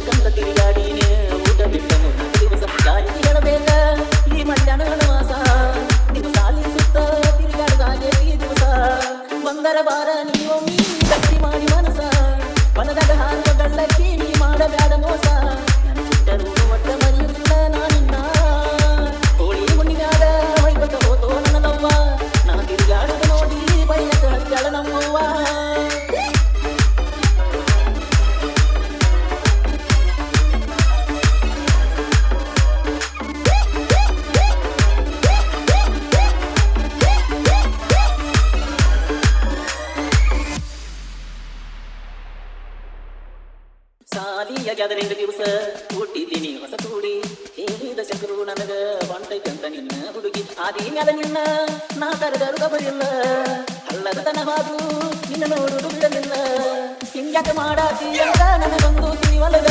கந்த திரியாடினே ಸಹಿಯಾಗ್ಯಾದ ನಿಂದ ದಿವಸ ಹುಟ್ಟಿದ್ದೀನಿ ಹೊಸ ಕೂಡಿ ಹೇಳಿದ ಶಂಕರು ನನಗ ಬಂಟೈತಂತ ನಿನ್ನ ಹುಡುಗಿ. ಆದಿ ಮ್ಯಾಲ ನಿನ್ನ ನಾ ಕರೆದರು ಕಬರಿಲ್ಲ ಅಲ್ಲದ ತನವಾದು ನಿನ್ನ ನೋಡುವುದು ಬಿಡಲಿಲ್ಲ ಹಿಂಗ್ಯಾಕ ಮಾಡಾತಿ ನನಗೊಂದು ತಿಳಿವಲದ